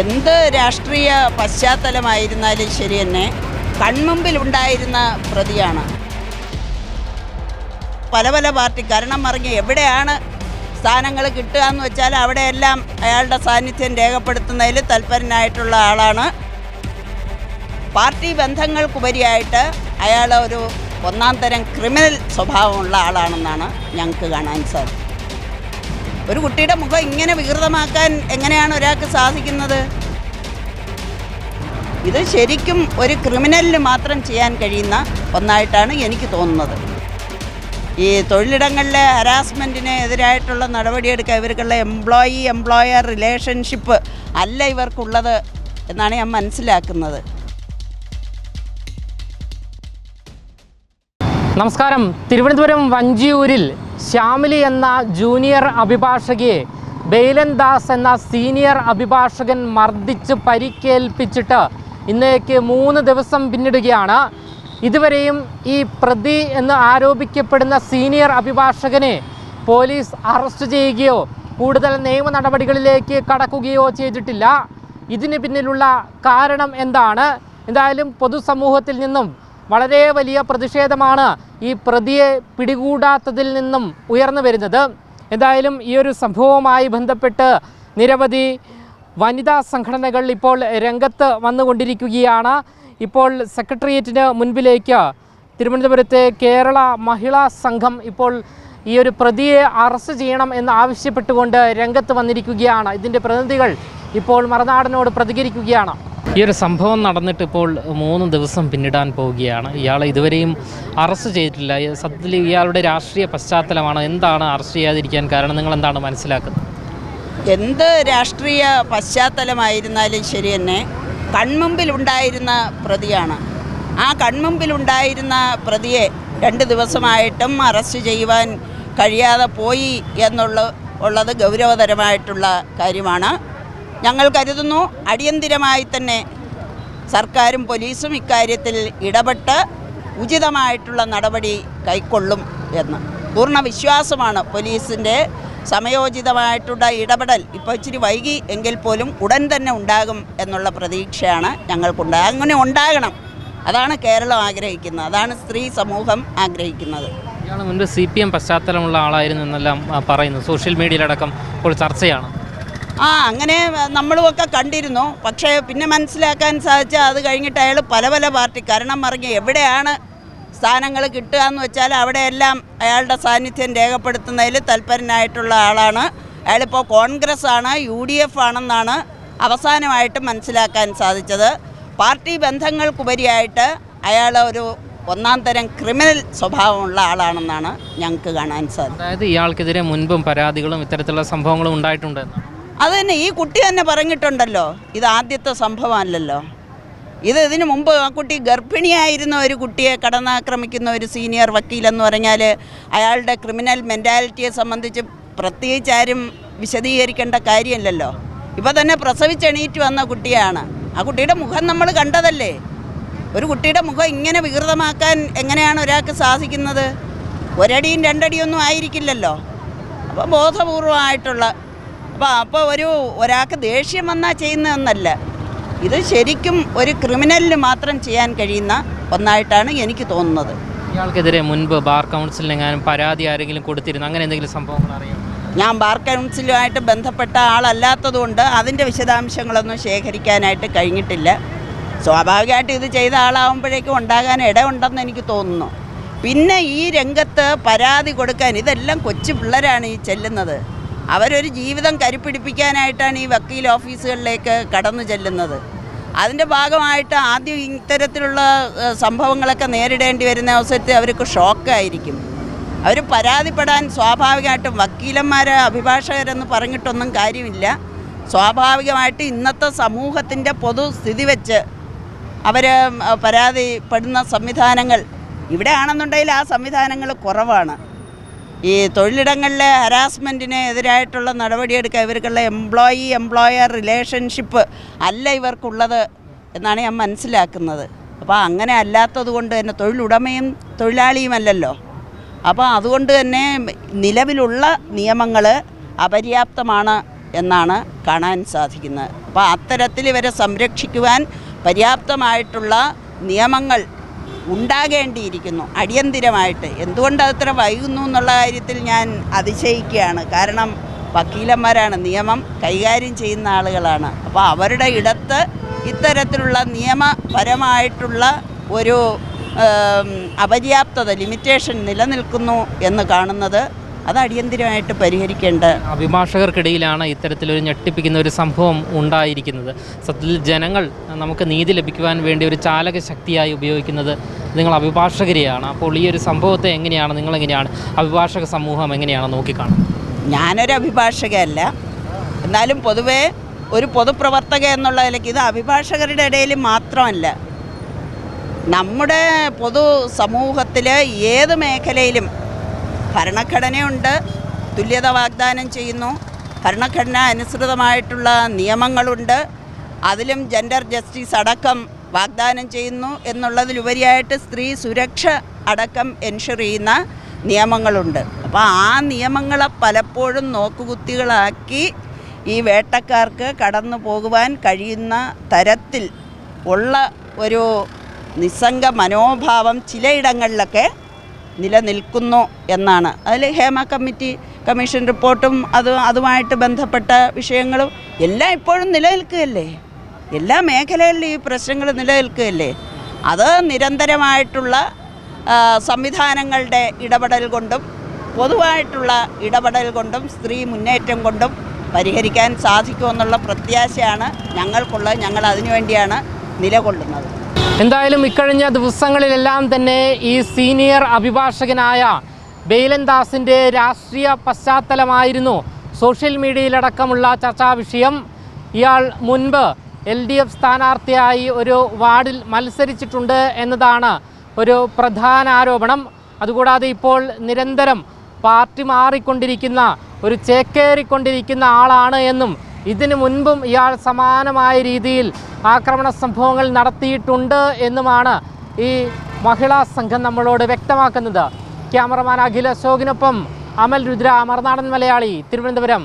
എന്ത് രാഷ്ട്രീയ പശ്ചാത്തലമായിരുന്നാലും ശരി തന്നെ കൺമുമ്പിൽ ഉണ്ടായിരുന്ന പ്രതിയാണ്. പല പല പാർട്ടി കരണം മറിഞ്ഞ് എവിടെയാണ് സ്ഥാനങ്ങൾ കിട്ടുക എന്ന് വെച്ചാൽ അവിടെയെല്ലാം അയാളുടെ സാന്നിധ്യം രേഖപ്പെടുത്തുന്നതിൽ തൽപരനായിട്ടുള്ള ആളാണ്. പാർട്ടി ബന്ധങ്ങൾക്കുപരിയായിട്ട് അയാൾ ഒരു ഒന്നാം തരം ക്രിമിനൽ സ്വഭാവമുള്ള ആളാണെന്നാണ് ഞങ്ങൾക്ക് കാണാൻ സാധിക്കും ഒരു കുട്ടിയുടെ മുഖം ഇങ്ങനെ വികൃതമാക്കാൻ എങ്ങനെയാണ് ഒരാൾക്ക് സാധിക്കുന്നത്? ഇത് ശരിക്കും ഒരു ക്രിമിനലിന് മാത്രം ചെയ്യാൻ കഴിയുന്ന ഒന്നായിട്ടാണ് എനിക്ക് തോന്നുന്നത്. ഈ തൊഴിലിടങ്ങളിലെ ഹരാസ്മെന്റിന് എതിരായിട്ടുള്ള നടപടിയെടുക്കുക ഇവർക്കുള്ള എംപ്ലോയി എംപ്ലോയർ റിലേഷൻഷിപ്പ് അല്ല ഇവർക്കുള്ളത് എന്നാണ് ഞാൻ മനസ്സിലാക്കുന്നത്. നമസ്കാരം. തിരുവനന്തപുരം വഞ്ചിയൂരിൽ ശ്യാമിലി എന്ന ജൂനിയർ അഭിഭാഷകയെ ബൈലൻദാസ് ദാസ് എന്ന സീനിയർ അഭിഭാഷകൻ മർദ്ദിച്ച് പരിക്കേൽപ്പിച്ചിട്ട് ഇന്നേക്ക് മൂന്ന് ദിവസം പിന്നിടുകയാണ്. ഇതുവരെയും ഈ പ്രതി എന്ന് ആരോപിക്കപ്പെടുന്ന സീനിയർ അഭിഭാഷകനെ പോലീസ് അറസ്റ്റ് ചെയ്യുകയോ കൂടുതൽ നിയമ നടപടികളിലേക്ക് കടക്കുകയോ ചെയ്തിട്ടില്ല. ഇതിന് പിന്നിലുള്ള കാരണം എന്താണ്? എന്തായാലും പൊതുസമൂഹത്തിൽ നിന്നും വളരെ വലിയ പ്രതിഷേധമാണ് ഈ പ്രതിയെ പിടികൂടാത്തതിൽ നിന്നും ഉയർന്നു വരുന്നത്. എന്തായാലും ഈ ഒരു സംഭവവുമായി ബന്ധപ്പെട്ട് നിരവധി വനിതാ സംഘടനകൾ ഇപ്പോൾ രംഗത്ത് വന്നുകൊണ്ടിരിക്കുകയാണ്. ഇപ്പോൾ സെക്രട്ടേറിയറ്റിന് മുൻപിലേക്ക് തിരുവനന്തപുരത്തെ കേരള മഹിളാ സംഘം ഇപ്പോൾ ഈ ഒരു പ്രതിയെ അറസ്റ്റ് ചെയ്യണം എന്ന് ആവശ്യപ്പെട്ടുകൊണ്ട് രംഗത്ത് വന്നിരിക്കുകയാണ്. ഇതിന്റെ പ്രതിനിധികൾ ഇപ്പോൾ മറുനാടനോട് പ്രതികരിക്കുകയാണ്. ഈ ഒരു സംഭവം നടന്നിട്ട് ഇപ്പോൾ മൂന്ന് ദിവസം പിന്നിടാൻ പോവുകയാണ്. ഇയാളെ ഇതുവരെയും അറസ്റ്റ് ചെയ്തിട്ടില്ല. സത്യത്തിൽ ഇയാളുടെ രാഷ്ട്രീയ പശ്ചാത്തലമാണ് എന്താണ് അറസ്റ്റ് ചെയ്യാതിരിക്കാൻ കാരണം നിങ്ങൾ എന്താണ് മനസ്സിലാക്കുന്നത്? എന്ത് രാഷ്ട്രീയ പശ്ചാത്തലമായിരുന്നാലും ശരി തന്നെ കൺമുമ്പിലുണ്ടായിരുന്ന പ്രതിയാണ്. ആ കൺമുമ്പിലുണ്ടായിരുന്ന പ്രതിയെ രണ്ട് ദിവസമായിട്ടും അറസ്റ്റ് ചെയ്യുവാൻ കഴിയാതെ പോയി എന്നുള്ള ഉള്ളത് ഗൗരവതരമായിട്ടുള്ള കാര്യമാണ്. ഞങ്ങൾ കരുതുന്നു അടിയന്തിരമായി തന്നെ സർക്കാരും പോലീസും ഇക്കാര്യത്തിൽ ഇടപെട്ട് ഉചിതമായിട്ടുള്ള നടപടി കൈക്കൊള്ളും എന്ന്. പൂർണ വിശ്വാസമാണ് പോലീസിന്റെ സമയോചിതമായിട്ടുള്ള ഇടപെടൽ. ഇപ്പോൾ ഇച്ചിരി വൈകി എങ്കിൽ പോലും ഉടൻ തന്നെ ഉണ്ടാകും എന്നുള്ള പ്രതീക്ഷയാണ് ഞങ്ങൾക്കുണ്ട്. അങ്ങനെ ഉണ്ടാകണം. അതാണ് കേരളം ആഗ്രഹിക്കുന്നത്. അതാണ് സ്ത്രീ സമൂഹം ആഗ്രഹിക്കുന്നത്. ഇയാൾ മുൻപ് സി പി എം പശ്ചാത്തലമുള്ള ആളായിരുന്നു എന്നെല്ലാം പറയുന്നു. സോഷ്യൽ മീഡിയയിലടക്കം ഇപ്പോൾ ചർച്ചയാണ്. ആ അങ്ങനെ നമ്മളുമൊക്കെ കണ്ടിരുന്നു. പക്ഷേ പിന്നെ മനസ്സിലാക്കാൻ സാധിച്ച അത് കഴിഞ്ഞിട്ട് അയാൾ പല പല പാർട്ടി കാരണം മറിഞ്ഞ് എവിടെയാണ് സ്ഥാനങ്ങൾ കിട്ടുക എന്ന് വെച്ചാൽ അവിടെയെല്ലാം അയാളുടെ സാന്നിധ്യം രേഖപ്പെടുത്തുന്നതിൽ തൽപരനായിട്ടുള്ള ആളാണ്. അയാളിപ്പോൾ കോൺഗ്രസ് ആണ് യു ഡി എഫ് ആണെന്നാണ് അവസാനമായിട്ട് മനസ്സിലാക്കാൻ സാധിച്ചത്. പാർട്ടി ബന്ധങ്ങൾക്കുപരിയായിട്ട് അയാൾ ഒരു ഒന്നാം തരം ക്രിമിനൽ സ്വഭാവമുള്ള ആളാണെന്നാണ് ഞങ്ങൾക്ക് കാണാൻ സാധിച്ചത്. അതായത് ഇയാൾക്കെതിരെ മുൻപും പരാതികളും ഇത്തരത്തിലുള്ള സംഭവങ്ങളും ഉണ്ടായിട്ടുണ്ടെന്ന് അത് തന്നെ ഈ കുട്ടി തന്നെ പറഞ്ഞിട്ടുണ്ടല്ലോ ഇത് ആദ്യത്തെ സംഭവമല്ലല്ലോ. ഇത് ഇതിനു മുമ്പ് ആ കുട്ടി ഗർഭിണിയായിരുന്ന ഒരു കുട്ടിയെ കടന്നാക്രമിക്കുന്ന ഒരു സീനിയർ വക്കീലെന്ന് പറഞ്ഞാൽ അയാളുടെ ക്രിമിനൽ മെന്റാലിറ്റിയെ സംബന്ധിച്ച് പ്രത്യേകിച്ച് ആരും വിശദീകരിക്കേണ്ട കാര്യമില്ലല്ലോ. ഇപ്പോൾ തന്നെ പ്രസവിച്ചെണീറ്റ് വന്ന കുട്ടിയാണ്. ആ കുട്ടിയുടെ മുഖം നമ്മൾ കണ്ടതല്ലേ? ഒരു കുട്ടിയുടെ മുഖം ഇങ്ങനെ വികൃതമാക്കാൻ എങ്ങനെയാണ് ഒരാൾക്ക് സാധിക്കുന്നത്? ഒരടിയും രണ്ടടിയൊന്നും ആയിരിക്കില്ലല്ലോ. അപ്പോൾ ബോധപൂർവമായിട്ടുള്ള അപ്പോൾ അപ്പോൾ ഒരു ഒരാൾക്ക് ദേഷ്യം വന്നാൽ ചെയ്യുന്നതെന്നല്ല. ഇത് ശരിക്കും ഒരു ക്രിമിനലിന് മാത്രം ചെയ്യാൻ കഴിയുന്ന ഒന്നായിട്ടാണ് എനിക്ക് തോന്നുന്നത്. ഇയാൾക്കെതിരെ മുൻപ് ബാർ കൗൺസിലിനെങ്ങാനും പരാതി ആരെങ്കിലും കൊടുത്തിരുന്നു? അങ്ങനെ എന്തെങ്കിലും സംഭവങ്ങൾ അറിയാം ഞാൻ ബാർ കൗൺസിലുമായിട്ട് ബന്ധപ്പെട്ട ആളല്ലാത്തതുകൊണ്ട് അതിന്റെ വിശദാംശങ്ങളൊന്നും ശേഖരിക്കാനായിട്ട് കഴിഞ്ഞിട്ടില്ല. സ്വാഭാവികമായിട്ട് ഇത് ചെയ്ത ആളാവുമ്പോഴേക്കും ഉണ്ടാകാൻ ഇടമുണ്ടെന്ന് എനിക്ക് തോന്നുന്നു. പിന്നെ ഈ രംഗത്ത് പരാതി കൊടുക്കാൻ ഇതെല്ലാം കൊച്ചു പിള്ളേരാണ് ഈ ചെല്ലുന്നത്. അവരൊരു ജീവിതം കരുപ്പിടിപ്പിക്കാനായിട്ടാണ് ഈ വക്കീൽ ഓഫീസുകളിലേക്ക് കടന്നു ചെല്ലുന്നത്. അതിന്റെ ഭാഗമായിട്ട് ആദ്യം ഇത്തരത്തിലുള്ള സംഭവങ്ങളൊക്കെ നേരിടേണ്ടി വരുന്ന അവസരത്തിൽ അവർക്ക് ഷോക്കായിരിക്കും. അവർ പരാതിപ്പെടാൻ സ്വാഭാവികമായിട്ടും വക്കീലന്മാരെ അഭിഭാഷകരെന്ന് പറഞ്ഞിട്ടൊന്നും കാര്യമില്ല. സ്വാഭാവികമായിട്ട് ഇന്നത്തെ സമൂഹത്തിന്റെ പൊതുസ്ഥിതി വെച്ച് അവർ പരാതിപ്പെടുന്ന സംവിധാനങ്ങൾ ഇവിടെ ആണെന്നുണ്ടെങ്കിൽ ആ സംവിധാനങ്ങൾ കുറവാണ്. ഈ തൊഴിലിടങ്ങളിലെ ഹരാസ്മെന്റിന് എതിരായിട്ടുള്ള നടപടിയെടുക്കുക ഇവർക്കുള്ള എംപ്ലോയി എംപ്ലോയർ റിലേഷൻഷിപ്പ് അല്ല ഇവർക്കുള്ളത് എന്നാണ് ഞാൻ മനസ്സിലാക്കുന്നത്. അപ്പോൾ അങ്ങനെ അല്ലാത്തത് കൊണ്ട് തന്നെ തൊഴിലുടമയും തൊഴിലാളിയുമല്ലല്ലോ അപ്പോൾ അതുകൊണ്ട് തന്നെ നിലവിലുള്ള നിയമങ്ങൾ അപര്യാപ്തമാണ് എന്നാണ് കാണാൻ സാധിക്കുന്നത്. അപ്പോൾ അത്തരത്തിൽ ഇവരെ സംരക്ഷിക്കുവാൻ പര്യാപ്തമായിട്ടുള്ള നിയമങ്ങൾ ഉണ്ടാകേണ്ടിയിരിക്കുന്നു. അടിയന്തിരമായിട്ട്. എന്തുകൊണ്ട് അത്ര വൈകുന്നു എന്നുള്ള കാര്യത്തിൽ ഞാൻ അതിശയിക്കുകയാണ്. കാരണം വക്കീലന്മാരാണ് നിയമം കൈകാര്യം ചെയ്യുന്ന ആളുകളാണ്. അപ്പോൾ അവരുടെ ഇടത്ത് ഇത്തരത്തിലുള്ള നിയമപരമായിട്ടുള്ള ഒരു അപര്യാപ്തത ലിമിറ്റേഷൻ നിലനിൽക്കുന്നു എന്ന് കാണുന്നത് അത് അടിയന്തിരമായിട്ട് പരിഹരിക്കേണ്ട അഭിഭാഷകർക്കിടയിലാണ് ഇത്തരത്തിലൊരു ഞെട്ടിപ്പിക്കുന്ന ഒരു സംഭവം ഉണ്ടായിരിക്കുന്നത്. സത്യത്തിൽ ജനങ്ങൾ നമുക്ക് നീതി ലഭിക്കുവാൻ വേണ്ടി ഒരു ചാലക ശക്തിയായി ഉപയോഗിക്കുന്നത് നിങ്ങൾ അഭിഭാഷകരെയാണ്. അപ്പോൾ ഈ ഒരു സംഭവത്തെ എങ്ങനെയാണ് നിങ്ങളെങ്ങനെയാണ് അഭിഭാഷക സമൂഹം എങ്ങനെയാണ് നോക്കിക്കാണുന്നത്? ഞാനൊരു അഭിഭാഷകയല്ല. എന്നാലും പൊതുവേ ഒരു പൊതുപ്രവർത്തക എന്നുള്ള നിലയ്ക്ക് ഇത് അഭിഭാഷകരുടെ ഇടയിൽ മാത്രമല്ല. നമ്മുടെ പൊതു സമൂഹത്തിൽ ഏത് മേഖലയിലും ഭരണഘടനയുണ്ട്. തുല്യത വാഗ്ദാനം ചെയ്യുന്നു. ഭരണഘടന അനുസൃതമായിട്ടുള്ള നിയമങ്ങളുണ്ട്. അതിലും ജെൻഡർ ജസ്റ്റിസ് അടക്കം വാഗ്ദാനം ചെയ്യുന്നു എന്നുള്ളതിലുപരിയായിട്ട് സ്ത്രീ സുരക്ഷ അടക്കം എൻഷുർ ചെയ്യുന്ന നിയമങ്ങളുണ്ട്. അപ്പോൾ ആ നിയമങ്ങളെ പലപ്പോഴും നോക്കുകുത്തികളാക്കി ഈ വേട്ടക്കാർക്ക് കടന്നു പോകുവാൻ കഴിയുന്ന തരത്തിൽ ഉള്ള ഒരു നിസ്സംഗ മനോഭാവം ചിലയിടങ്ങളിലൊക്കെ നിലനിൽക്കുന്നു എന്നാണ്. അതിൽ ഹേമ കമ്മിറ്റി കമ്മീഷൻ റിപ്പോർട്ടും അത് അതുമായിട്ട് ബന്ധപ്പെട്ട വിഷയങ്ങളും എല്ലാം ഇപ്പോഴും നിലനിൽക്കുകയല്ലേ? എല്ലാ മേഖലകളിലും ഈ പ്രശ്നങ്ങൾ നിലനിൽക്കുകയല്ലേ? അത് നിരന്തരമായിട്ടുള്ള സംവിധാനങ്ങളുടെ ഇടപെടൽ കൊണ്ടും പൊതുവായിട്ടുള്ള ഇടപെടൽ കൊണ്ടും സ്ത്രീ മുന്നേറ്റം കൊണ്ടും പരിഹരിക്കാൻ സാധിക്കുമെന്നുള്ള പ്രത്യാശയാണ് ഞങ്ങൾക്കുള്ളത്. ഞങ്ങൾ അതിനുവേണ്ടിയാണ് നിലകൊള്ളുന്നത്. എന്തായാലും ഇക്കഴിഞ്ഞ ദിവസങ്ങളിലെല്ലാം തന്നെ ഈ സീനിയർ അഭിഭാഷകനായ ബെയിലൻദാസിന്റെ രാഷ്ട്രീയ പശ്ചാത്തലമായിരുന്നു സോഷ്യൽ മീഡിയയിലടക്കമുള്ള ചർച്ചാ വിഷയം. ഇയാൾ മുൻപ് എൽ ഡി എഫ് സ്ഥാനാർത്ഥിയായി ഒരു വാർഡിൽ മത്സരിച്ചിട്ടുണ്ട് എന്നതാണ് ഒരു പ്രധാന ആരോപണം. അതുകൂടാതെ ഇപ്പോൾ നിരന്തരം പാർട്ടി മാറിക്കൊണ്ടിരിക്കുന്ന ഒരു ചേക്കേറിക്കൊണ്ടിരിക്കുന്ന ആളാണ് എന്നും ഇതിനു മുൻപും ഇയാൾ സമാനമായ രീതിയിൽ ആക്രമണ സംഭവങ്ങൾ നടത്തിയിട്ടുണ്ട് എന്നുമാണ് ഈ മഹിളാ സംഘം നമ്മളോട് വ്യക്തമാക്കുന്നത്. ക്യാമറമാൻ അഖിൽ അശോകിനൊപ്പം അമൽ രുദ്ര മറുനാടൻ മലയാളി തിരുവനന്തപുരം.